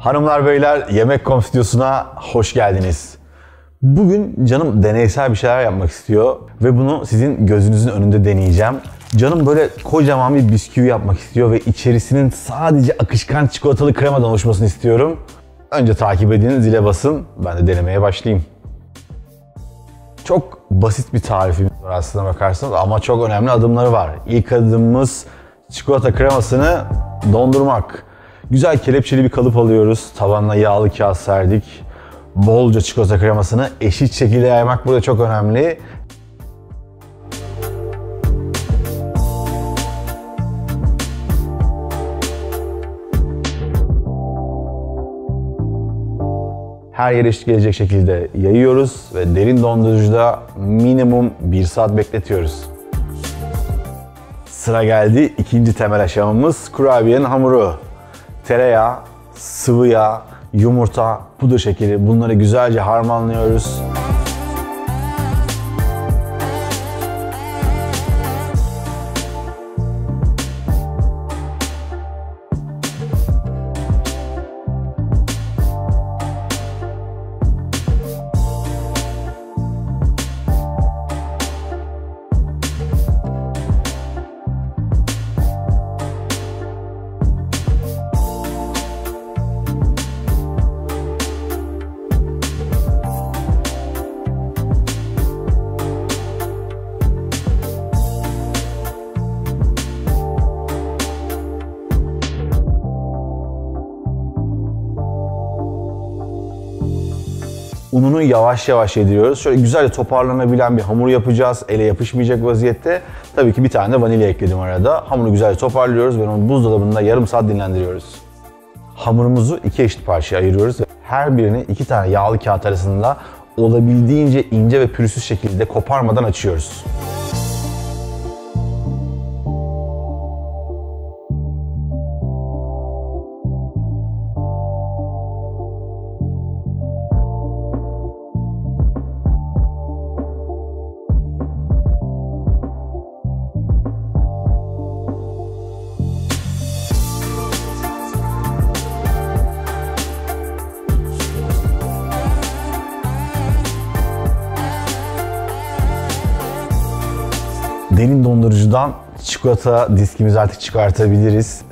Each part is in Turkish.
Hanımlar beyler Yemek.com stüdyosuna hoş geldiniz. Bugün canım deneysel bir şeyler yapmak istiyor ve bunu sizin gözünüzün önünde deneyeceğim. Canım böyle kocaman bir bisküvi yapmak istiyor ve içerisinin sadece akışkan çikolatalı kremadan oluşmasını istiyorum. Önce takip edin, zile basın. Ben de denemeye başlayayım. Çok basit bir tarifimiz var aslında bakarsanız ama çok önemli adımları var. İlk adımımız çikolata kremasını dondurmak. Güzel kelepçeli bir kalıp alıyoruz. Tavanına yağlı kağıt serdik. Bolca çikolata kremasını eşit şekilde yaymak burada çok önemli. her yere eşit gelecek şekilde yayıyoruz ve derin dondurucuda minimum 1 saat bekletiyoruz. Sıra geldi ikinci temel aşamamız kurabiyenin hamuru. Tereyağı, sıvı yağ, yumurta, pudra şekeri bunları güzelce harmanlıyoruz. Ununu yavaş yavaş yediriyoruz. Şöyle güzel toparlanabilen bir hamur yapacağız. Ele yapışmayacak vaziyette. Tabii ki bir tane de vanilya ekledim arada. Hamuru güzel toparlıyoruz ve onu buzdolabında yarım saat dinlendiriyoruz. Hamurumuzu iki eşit parçaya ayırıyoruz. Her birini iki tane yağlı kağıt arasında olabildiğince ince ve pürüzsüz şekilde koparmadan açıyoruz. Derin dondurucudan çikolata diskimizi artık çıkartabiliriz.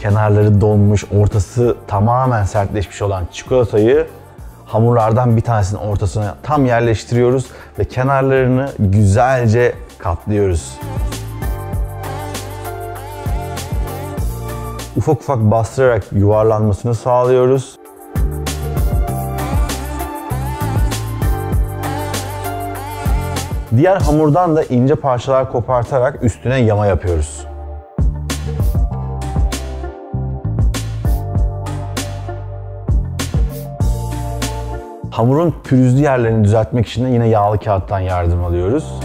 Kenarları donmuş, ortası tamamen sertleşmiş olan çikolatayı hamurlardan bir tanesinin ortasına tam yerleştiriyoruz ve kenarlarını güzelce katlıyoruz. Ufak ufak bastırarak yuvarlanmasını sağlıyoruz. Diğer hamurdan da ince parçalar kopartarak üstüne yama yapıyoruz. Hamurun pürüzlü yerlerini düzeltmek için de yine yağlı kağıttan yardım alıyoruz.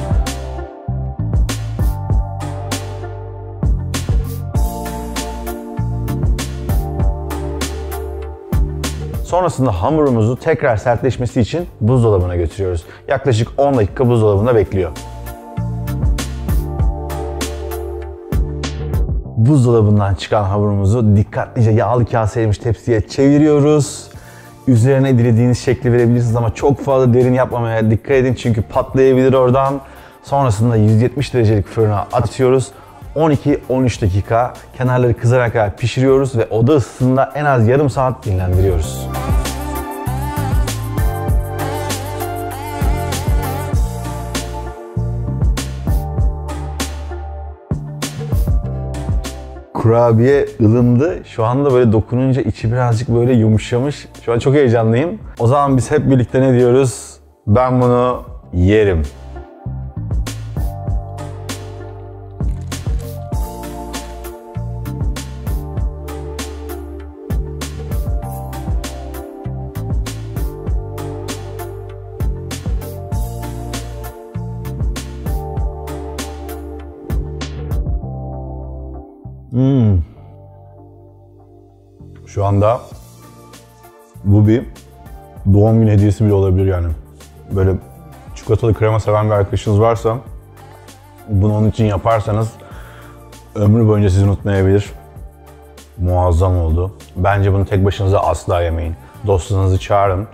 Sonrasında hamurumuzu tekrar sertleşmesi için buzdolabına götürüyoruz. Yaklaşık 10 dakika buzdolabında bekliyor. Buzdolabından çıkan hamurumuzu dikkatlice yağlı kağıt serilmiş tepsiye çeviriyoruz. Üzerine dilediğiniz şekli verebilirsiniz ama çok fazla derin yapmamaya dikkat edin çünkü patlayabilir oradan. Sonrasında 170 derecelik fırına atıyoruz. 12-13 dakika kenarları kızarana kadar pişiriyoruz ve oda ısısında en az yarım saat dinlendiriyoruz. Kurabiye ılımdı. Şu anda böyle dokununca içi birazcık böyle yumuşamış. Şu an çok heyecanlıyım. O zaman biz hep birlikte ne diyoruz? Ben bunu yerim. Hmm. Şu anda bu bir doğum günü hediyesi bile olabilir yani. Böyle çikolatalı krema seven bir arkadaşınız varsa bunu onun için yaparsanız ömrü boyunca sizi unutmayabilir. Muazzam oldu. Bence bunu tek başınıza asla yemeyin. Dostlarınızı çağırın.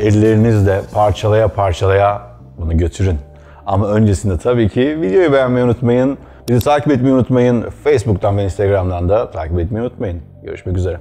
Ellerinizle parçalaya parçalaya bunu götürün. Ama öncesinde tabii ki videoyu beğenmeyi unutmayın. Bizi takip etmeyi unutmayın. Facebook'tan ve Instagram'dan da takip etmeyi unutmayın. Görüşmek üzere.